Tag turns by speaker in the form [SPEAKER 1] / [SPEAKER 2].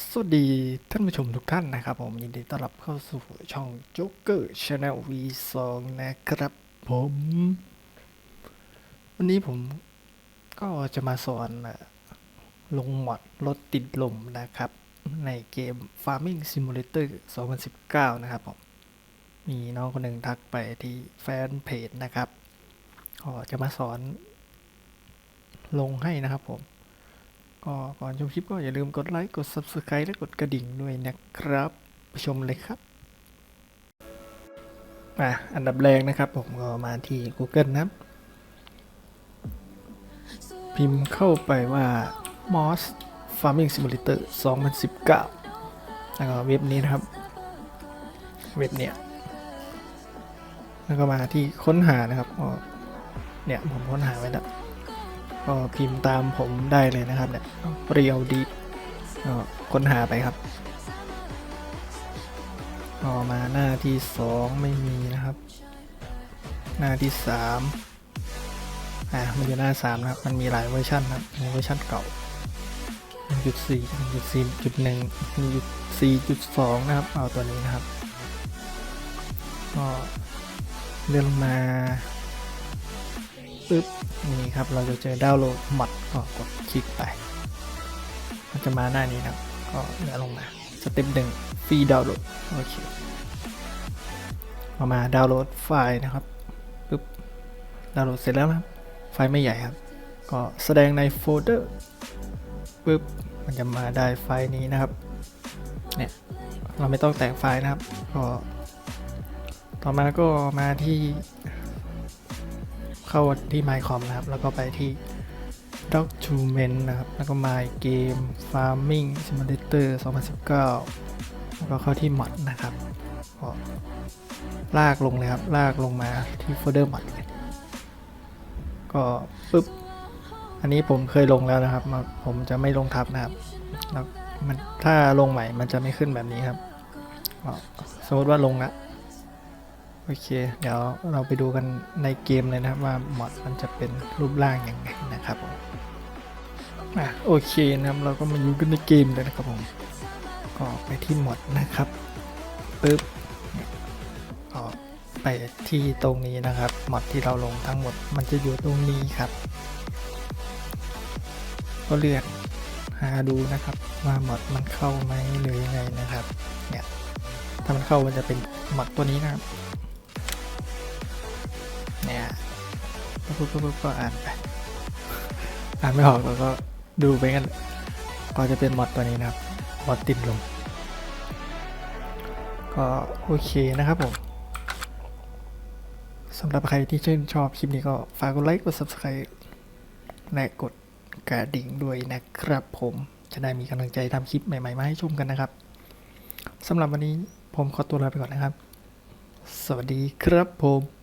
[SPEAKER 1] สวัสดีท่านผู้ชมทุกท่านนะครับผมยินดีต้อนรับเข้าสู่ช่อง Joker Channel V2 นะครับผม วันนี้ผมก็จะมาสอนลงหมอดรถติดลมนะครับ ในเกม Farming Simulator 2019 นะครับผม มีน้องคนหนึ่งทักไปที่แฟนเพจนะครับก็จะมาสอนลงให้นะครับผม ก็ก่อนชมคลิปก็อย่าลืมกดไลค์กด Subscribe และกดกระดิ่งด้วยนะครับไปชมเลยครับอะอันดับแรกนะครับ ผมก็มาที่ Google นะครับ พิมพ์เข้าไปว่า Moss Farming Simulator 2019 แล้วก็เว็บนี้นะครับ เว็บเนี้ยแล้วก็มาที่ค้นหานะครับเนี่ยผมค้นหาไว้แล้ว ก็พิมพ์ตามผมได้เลยนะครับเนี่ยเรียวดีก็ค้นหาไปครับก็มาหน้าที่สองไม่มีนะครับ หน้าที่สามอ่ามันอยู่หน้าสามนะครับ มันมีหลายเวอร์ชันนะครับมีเวอร์ชันเก่า1.4 1.4 1.1 1.4.2นะครับ เอาตัวนี้นะครับ ก็เลื่อนมา ปึ๊บนี่ครับเราจะเจอดาวน์โหลดมอดก็กดคลิกไปมันจะมาหน้านี้นะก็เลื่อนลงมาสเต็ปหนึ่งฟรีดาวน์โหลดโอเคเอามาดาวน์โหลดไฟล์นะครับปึ๊บดาวน์โหลดเสร็จแล้วนะครับไฟล์ไม่ใหญ่ครับ ก็แสดงในโฟลเดอร์ปึ๊บมันจะมาได้ไฟล์นี้นะครับเนี่ยเราไม่ต้องแต่งไฟล์นะครับก็ต่อมาก็มาที่ เข้าที่ mycom นะครับ แล้วก็ไปที่ document นะครับ แล้วก็ my game farming simulator 2019 แล้วก็เข้าที่ mod นะครับก็ลากลงเลยครับ ลากลงมาที่โฟลเดอร์ mod เลยก็ปึ๊บ อันนี้ผมเคยลงแล้วนะครับ ผมจะไม่ลงทับนะครับ แล้วมันถ้าลงใหม่มันจะไม่ขึ้นแบบนี้ครับสมมติว่าลงละ โอเค เดี๋ยวเราไปดูกันในเกมเลยนะครับว่ามอดมันจะเป็นรูปร่างยังไงนะครับผมอะโอเคนะครับเราก็มาอยู่กันในเกมเลยนะครับผมก็ไปที่มอดนะครับปึ๊บเนี่ยก็ไปที่ตรงนี้นะครับมอดที่เราลงทั้งหมดมันจะอยู่ตรงนี้ครับ ก็เลือกหาดูนะครับว่าหมอดมันเข้าไหมหรือยังไงนะครับเนี่ยถ้ามันเข้ามันจะเป็นหมอดตัวนี้นะครับ ปุ๊บปุ๊บปุ๊บก็อ่านไปอ่านไม่ออกเราก็ดูไปกันก็จะเป็นมอดตัวนี้นะครับมอดติดลมก็โอเคนะครับผมสำหรับใครที่ชื่นชอบคลิปนี้ก็ฝากกดไลค์กด subscribe และกดกระดิ่งด้วยนะครับผมจะได้มีกำลังใจทำคลิปใหม่ๆมาให้ชมกันนะครับสำหรับวันนี้ผมขอตัวลาไปก่อนนะครับ สวัสดีครับผม